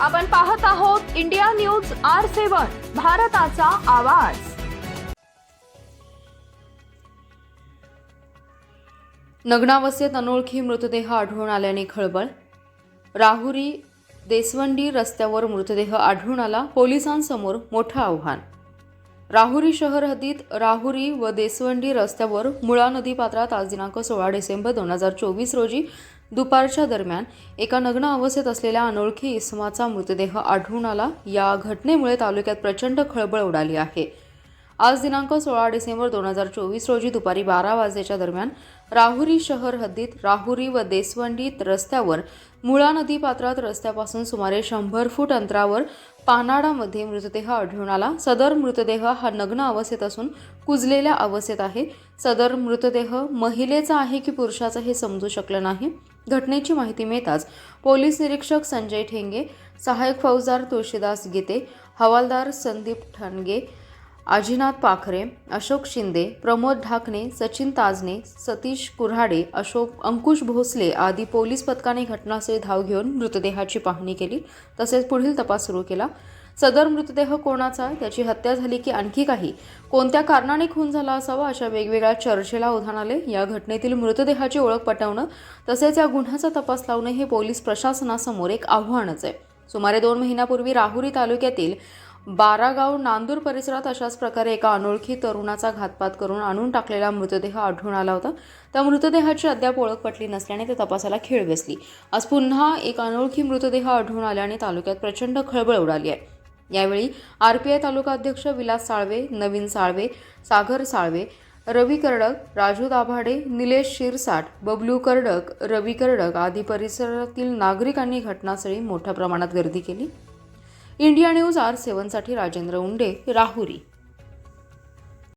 आपण पाहत आहोत इंडिया न्यूज आर सेवन भारताचा आवाज. नग्नावस्थेत अनोळखी मृतदेह आढळून आल्याने खळबळ. राहुरी देसवंडी रस्त्यावर मृतदेह आढळून आला पोलिसांसमोर मोठं आव्हान. राहुरी शहर हद्दीत राहुरी व देसवंडी रस्त्यावर मुळा नदी पात्रात आज दिनांक सोळा डिसेंबर दोन हजार चोवीस रोजी दुपारच्या दरम्यान एका नग्न अवस्थेत असलेल्या अनोळखी इसमाचा मृतदेह आढळून आला. या घटनेमुळे तालुक्यात प्रचंड खळबळ उडाली आहे. आज दिनांक सोळा डिसेंबर दोन हजार चोवीस रोजी दुपारी बारा वाजेच्या दरम्यान राहुरी शहर हद्दीत राहुरी व देसवंडीत रस्त्यावर मुळा नदी पात्रात रस्त्यापासून सुमारे शंभर फूट अंतरावर पानाडामध्ये मृतदेह आढळून आला. सदर मृतदेह हा नग्न अवस्थेत असून कुजलेल्या अवस्थेत आहे. सदर मृतदेह महिलेचा आहे की पुरुषाचा हे समजू शकलं नाही. घटनेची माहिती मिळताच पोलीस निरीक्षक संजय ठेंगे सहाय्यक फौजदार तुळशीदास गीते हवालदार संदीप ठाणगे आजीनाथ पाखरे अशोक शिंदे प्रमोद ढाकणे सचिन ताजने सतीश कुऱ्हाडे अशोक अंकुश भोसले आदी पोलीस पथकाने घटनास्थळी धाव घेऊन मृतदेहाची पाहणी केली. तसेच पुढील तपास सुरू केला. सदर मृतदेह कोणाचा त्याची हत्या झाली की आणखी काही? कोणत्या कारणाने खून झाला असावा? अशा वेगवेगळ्या चर्चेला उधाण आले. या घटनेतील मृतदेहाची ओळख पटवणं तसेच या गुन्ह्याचा तपास लावणं हे पोलीस प्रशासनासमोर एक आव्हानच आहे. सुमारे दोन महिन्यापूर्वी राहुरी तालुक्यातील बारागाव नांदूर परिसरात अशाच प्रकारे एका अनोळखी तरुणाचा घातपात करून आणून टाकलेला मृतदेह आढळून आला होता. त्या मृतदेहाची अद्याप ओळख पटली नसल्याने ते तपासाला खेळ बसली. आज पुन्हा एक अनोळखी मृतदेह आढळून आल्याने तालुक्यात प्रचंड खळबळ उडाली आहे. यावेळी आर पी आय तालुका अध्यक्ष विलास साळवे नवीन साळवे सागर साळवे रवी कर्डक राजू दाभाडे निलेश शिरसाट बबलू कर्डक रवी कर्डक आदी परिसरातील नागरिकांनी घटनास्थळी मोठ्या प्रमाणात गर्दी केली. इंडिया न्यूज आर सेवनसाठी राजेंद्र उंडे राहुरी.